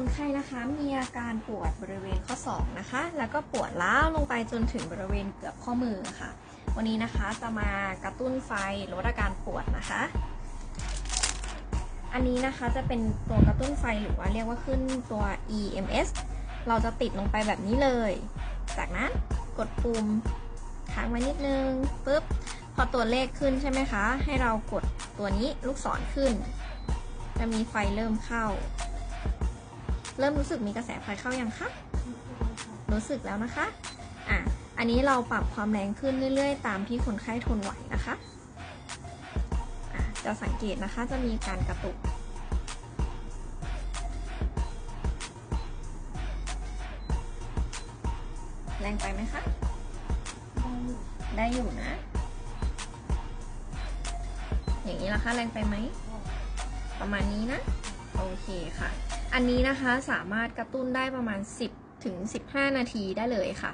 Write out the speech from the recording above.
คนไข้นะคะมีอาการปวดบริเวณข้อศอกนะคะ แล้วก็ปวดล้าวลงไปจนถึงบริเวณเกือบข้อมือค่ะ วันนี้นะคะจะมากระตุ้นไฟลดอาการปวดนะคะ อันนี้นะคะจะเป็นตัวกระตุ้นไฟหรือว่าเรียกว่าขึ้นตัว EMS เราจะติดลงไปแบบนี้เลย จากนั้นกดปุ่มค้างไว้นิดนึงปุ๊บพอตัวเลขขึ้นใช่ไหมคะ ให้เรากดตัวนี้ลูกศรขึ้น จะมีไฟเริ่มเข้า เริ่มรู้สึกมีกระแสไฟเข้ายังคะรู้สึกแล้วนะคะอะอันนี้เราปรับความแรงขึ้นเรื่อยๆ ตามที่คนไข้ทนไหวนะคะะจะสังเกตนะคะจะมีการกระตุกแรงไปไหมคะ ได้อยู่นะ อย่างนี้ละคะ แรงไปไหม ประมาณนี้นะ โอเคค่ะ อันนี้นะคะสามารถกระตุ้นได้ประมาณ 10ถึง15 นาทีได้เลยค่ะ